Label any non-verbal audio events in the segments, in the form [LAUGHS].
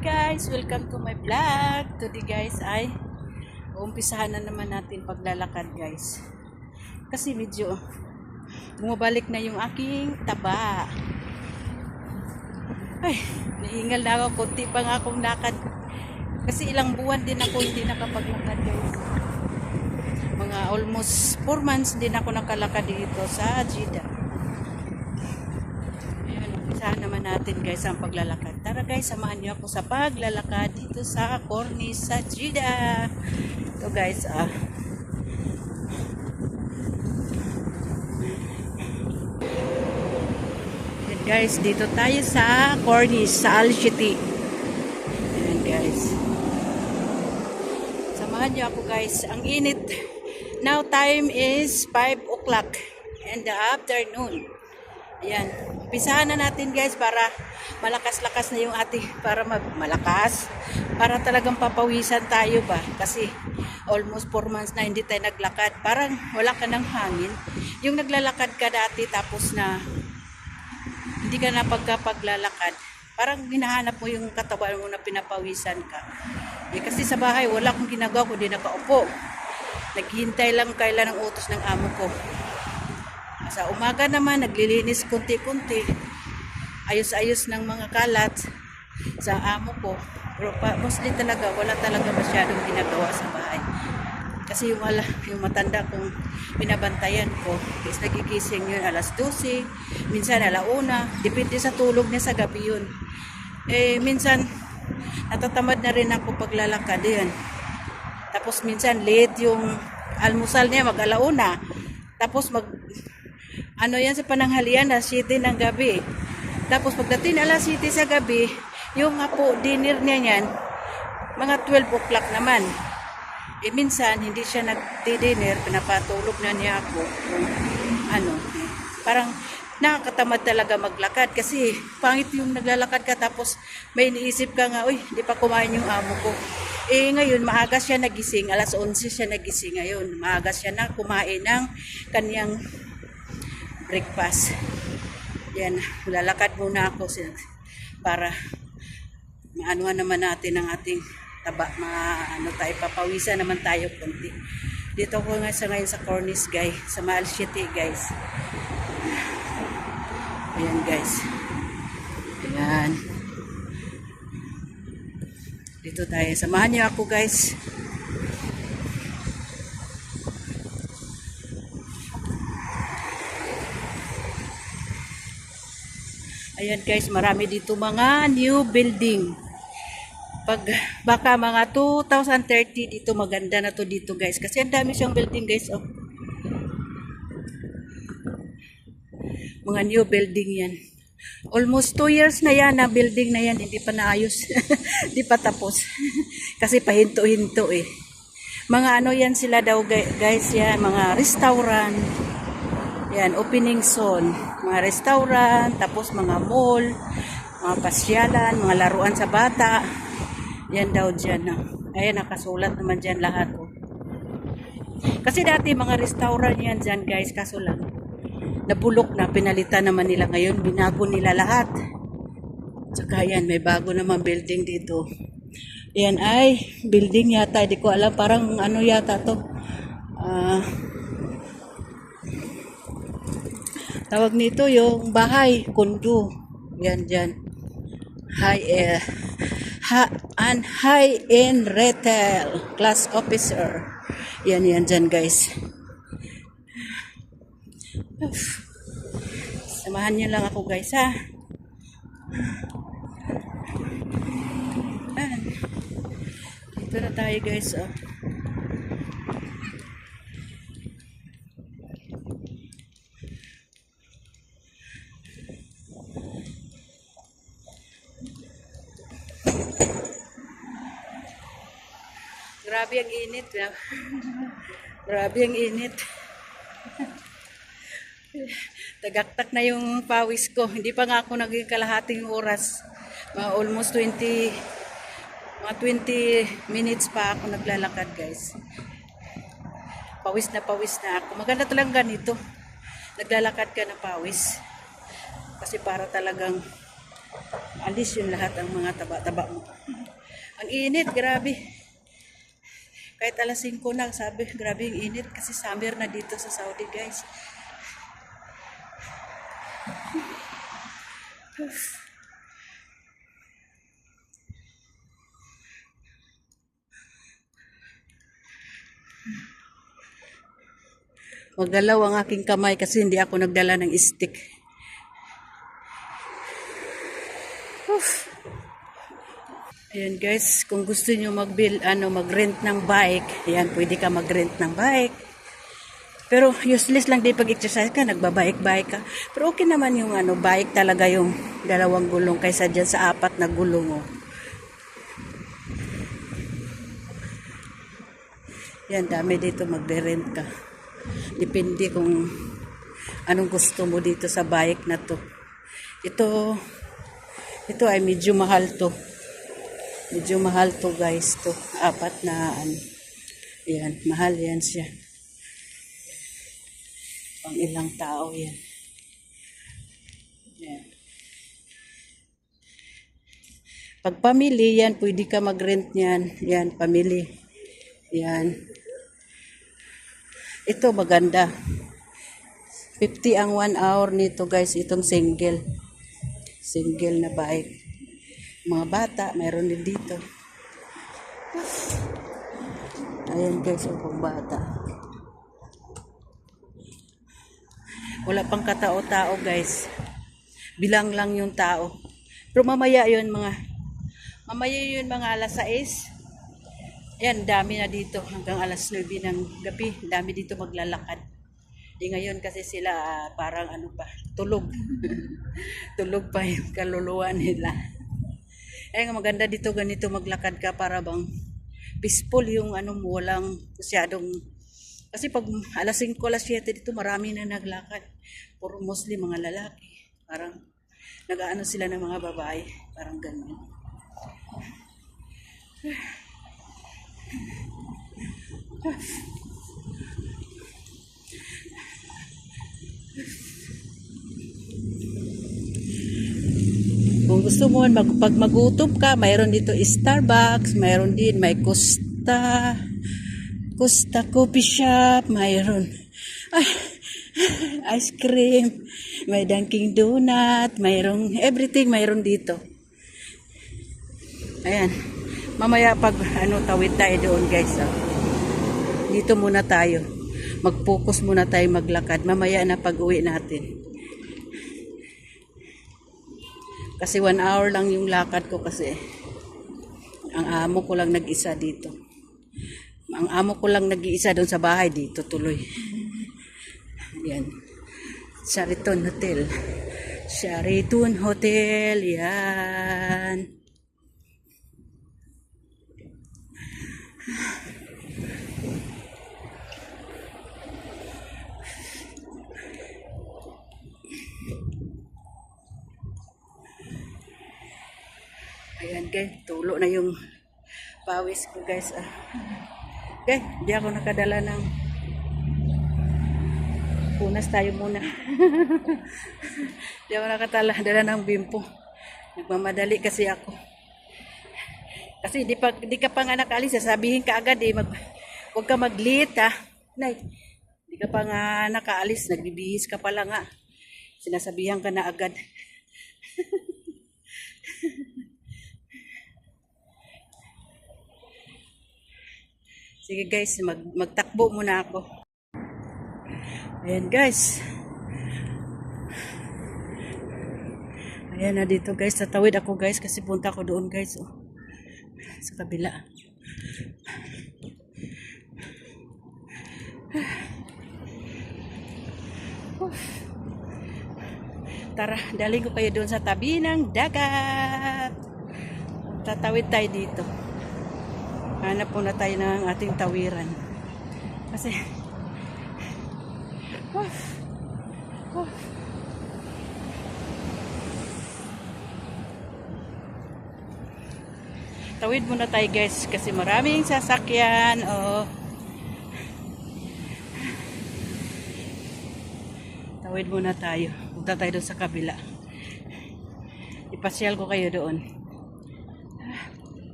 guys! Welcome to my vlog! Today guys ay umpisahan na naman natin paglalakad guys. Kasi medyo bumabalik na yung aking taba. Ay, nahingal na ako. Kunti pa nga akong lakad. Kasi ilang buwan din ako hindi nakapaglakad guys. Mga almost 4 months din ako nakalakad dito sa Jeddah. Ayan, natin guys ang paglalakad. Tara guys, samahan niyo ako sa paglalakad dito sa Cornice sa Jeddah. Ito guys, ah. Ayan guys, dito tayo sa Cornice, sa Al City. Ayan guys. Samahan niyo ako guys. Ang init. Now time is 5 o'clock in the afternoon. Ayan. Pisahan na natin guys para malakas-lakas na yung ating para malakas. Para talagang papawisan tayo ba? Kasi almost 4 months na hindi tayo naglakad. Parang wala ka ng hangin. Yung naglalakad ka dati tapos na hindi ka na pagkapaglalakad parang hinahanap mo yung katawan mo na pinapawisan ka. Eh, kasi sa bahay wala akong ginagawa kundi nakaupo. Naghihintay lang kailan ang utos ng amo ko sa umaga naman, naglilinis kunti-kunti. Ayos-ayos ng mga kalat sa amo ko. Pero mostly talaga, wala talaga masyadong ginagawa sa bahay. Kasi yung, ala, yung matanda kong binabantayan ko, is nagigising yun alas 12, minsan alauna, depende sa tulog niya sa gabi yun. Eh, minsan, natatamad na rin ako paglalakad yan. Tapos minsan late yung almusal niya mag alauna. Tapos mag ano yan sa pananghalian na 7 ng gabi. Tapos pagdating alas 7 sa gabi, yung apo dinner niya yan, mga 12 o'clock naman. Eh minsan, hindi siya nag-dinner, pinapatulog na niya ako. Ano, parang nakakatamad talaga maglakad kasi pangit yung naglalakad ka tapos may iniisip ka nga, uy, di pa kumain yung amo ko. Eh ngayon, maaga siya nagising, alas 11 siya nagising ngayon. Maaga siya na kumain ng kanyang breakfast. Yan, lalakad muna ako para maanuhan naman natin ang ating taba, mga ano tayo, papawisan naman tayo kunti. Dito ko nga sa ngayon sa Cornice guys, sa Maal City guys. Ayan guys. Ayan. Dito tayo. Samahan niyo ako guys. Ayan guys, marami dito mga new building. Pag baka mga 2030 dito maganda na to dito guys. Kasi ang dami siyang building guys. Oh. Mga new building yan. Almost 2 years na yan na building na yan. Hindi pa naayos. [LAUGHS] Hindi pa tapos. [LAUGHS] Kasi pahinto-hinto eh. Mga ano yan sila daw gu- guys yan. Mga restaurant. Yan, opening soon. Mga restaurant, tapos mga mall, mga pasyalan, mga laruan sa bata. Yan daw dyan. ah. Ayan, nakasulat naman dyan lahat. Oh. Kasi dati mga restaurant yan dyan guys, kaso lang, nabulok na, pinalitan naman nila ngayon, binago nila lahat. Tsaka yan, may bago naman building dito. Yan ay, building yata, di ko alam, parang ano yata to. Ah, Tawag nito yung bahay, kondo. Yan dyan. High eh, ha, an high end retail class officer. Yan yan dyan guys. Uf. Samahan niyo lang ako guys ha. Ayan. Dito na tayo guys oh. Grabe ang init. [LAUGHS] Grabe ang init. Tagaktak na yung pawis ko. Hindi pa nga ako naging kalahating oras. Mga almost 20, mga 20 minutes pa ako naglalakad guys. Pawis na pawis na ako. Maganda talaga ganito. Naglalakad ka na pawis. Kasi para talagang alis yung lahat ang mga taba-taba mo. Ang init, grabe. Kahit alas 5 na, sabi, grabe yung init kasi summer na dito sa Saudi guys. Magalaw ang aking kamay kasi hindi ako nagdala ng stick. Oof. Ayan guys, kung gusto niyo mag-bill, ano, mag-rent ng bike, ayan, pwede ka mag-rent ng bike. Pero useless lang din pag-exercise ka, nagbabike-bike ka. Pero okay naman yung ano, bike talaga yung dalawang gulong kaysa dyan sa apat na gulong. Oh. Yan, dami dito magre-rent ka. Depende kung anong gusto mo dito sa bike na to. Ito, ito ay medyo mahal to. Medyo mahal to guys to. Apat na ano. Yan, mahal yan siya. Pang ilang tao yan. Yan. Pag pamili yan, pwede ka mag-rent niyan. Yan, pamili. Yan. Ito maganda. 50 ang 1 hour nito guys, itong single. Single na bike. Mga bata, mayroon din dito. Ayan guys, yung pang bata. Wala pang katao-tao guys. Bilang lang yung tao. Pero mamaya yun mga, mamaya yun mga alas 6. Ayan, dami na dito hanggang alas 9 ng gabi. Dami dito maglalakad. Di ngayon kasi sila ah, parang ano pa, tulog. [LAUGHS] tulog pa yung kaluluwa nila. Eh, maganda dito ganito maglakad ka para bang peaceful yung ano mo, walang masyadong kasi pag alas 5, alas 7 dito marami na naglakad. Puro mostly mga lalaki. Parang nag-ano sila ng mga babae. Parang ganun. [SIGHS] Kung gusto mo, mag, pag magutom ka, mayroon dito Starbucks, mayroon din, may Costa, Costa Coffee Shop, mayroon. Ay, [LAUGHS] ice cream, may Dunkin Donut, mayroong everything mayroon dito. Ayan. Mamaya pag ano tawid tayo doon guys. ah. Dito muna tayo. Mag-focus muna tayo maglakad. Mamaya na pag uwi natin. Kasi one hour lang yung lakad ko kasi ang amo ko lang nag-isa dito. Ang amo ko lang nag-iisa doon sa bahay dito tuloy. Yan. Sheraton Hotel. Sheraton Hotel. Yan. Ayan guys, tulo na yung pawis ko guys. Ah. Okay, di ako nakadala ng punas tayo muna. [LAUGHS] di ako nakatala dala ng bimpo. Nagmamadali kasi ako. Kasi di, pa, di ka pa nga nakaalis, sasabihin ka agad eh, mag, huwag ka mag-late ha. Nay, di ka pa nga nakaalis, nagbibihis ka pala nga. Sinasabihan ka na agad. [LAUGHS] Sige guys, mag, magtakbo muna ako. Ayan guys. Ayan na dito guys. Tatawid ako guys kasi punta ako doon guys. Oh. Sa kabila. Tara, daling ko kayo doon sa tabi ng dagat. Tatawid tayo dito. Hanap muna tayo ng ating tawiran. Kasi, woof, woof. Tawid muna tayo guys kasi maraming sasakyan. Oh. Tawid muna tayo. Punta tayo doon sa kabila. Ipasyal ko kayo doon.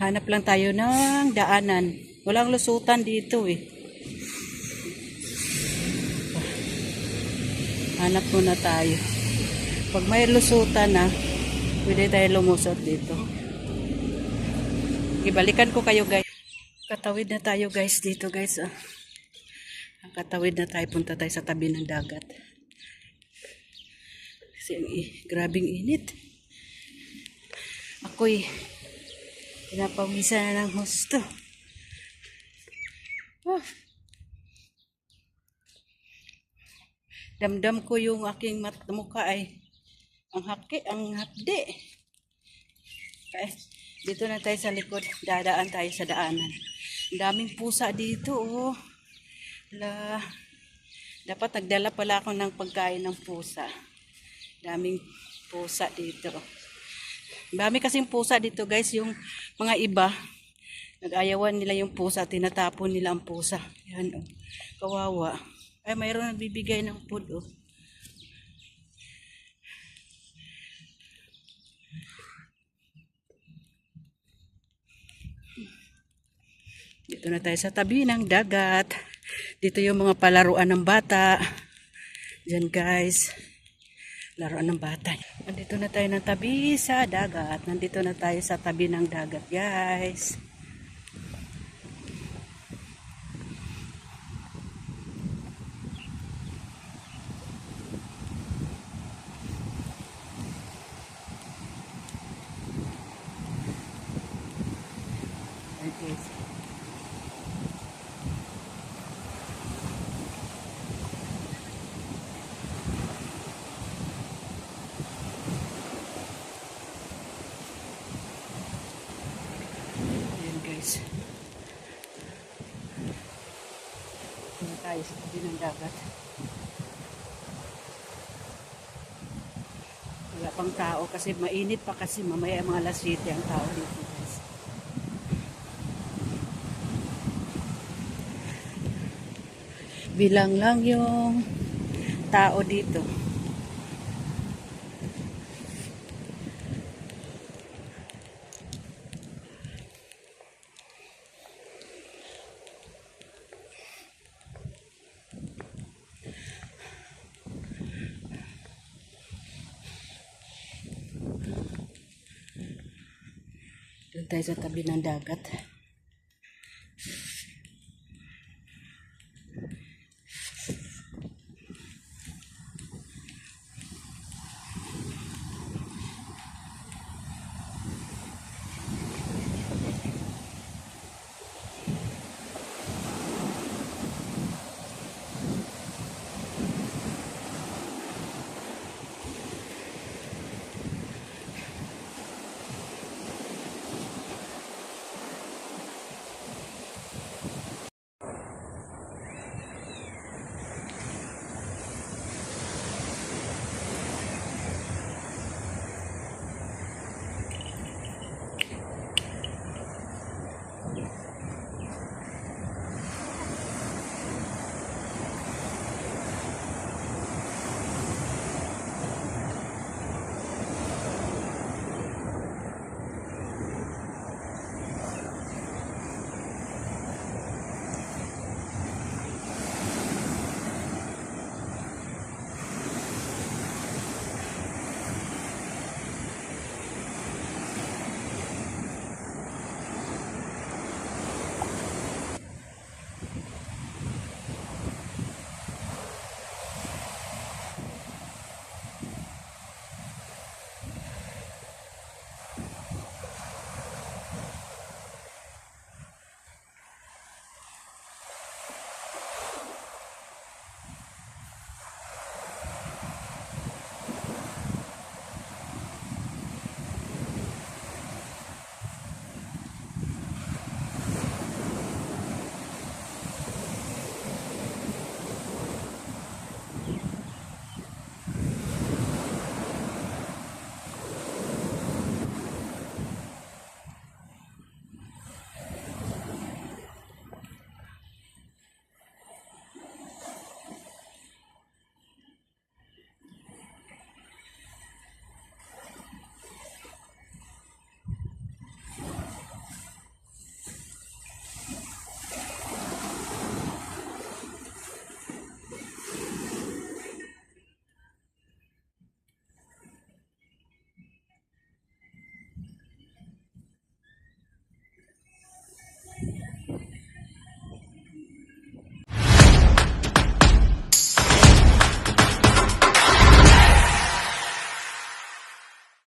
Hanap lang tayo ng daanan. Walang lusutan dito eh. Hanap muna tayo. Pag may lusutan na, pwede tayo lumusot dito. Ibalikan ko kayo guys. Katawid na tayo guys dito guys. Ah. Katawid na tayo. Punta tayo sa tabi ng dagat. Kasi ang grabing init. Ako'y pinapawisan na ng husto. Ah. Damdam ko yung aking mat mukha ay ang haki, ang hapde. Kaya, dito na tayo sa likod. Dadaan tayo sa daanan. Ang daming pusa dito, oh. La, dapat nagdala pala ako ng pagkain ng pusa. Daming pusa dito. Dami kasing pusa dito, guys. Yung mga iba, nag-ayawan nila yung pusa, tinatapon nila ang pusa. Yan, oh. Kawawa. Ay, mayroon nagbibigay ng food, oh. Dito na tayo sa tabi ng dagat. Dito yung mga palaruan ng bata. Diyan guys. Laruan ng bata. Nandito na tayo ng tabi sa dagat. Nandito na tayo sa tabi ng dagat guys. Ayan, guys. Ayan guys. Dito tayo sa tabi ng dagat. Wala pang tao kasi mainit pa kasi mamaya mga alas 7 ang tao dito. Bilang lang yung tao dito. Doon sa tabi ng dagat.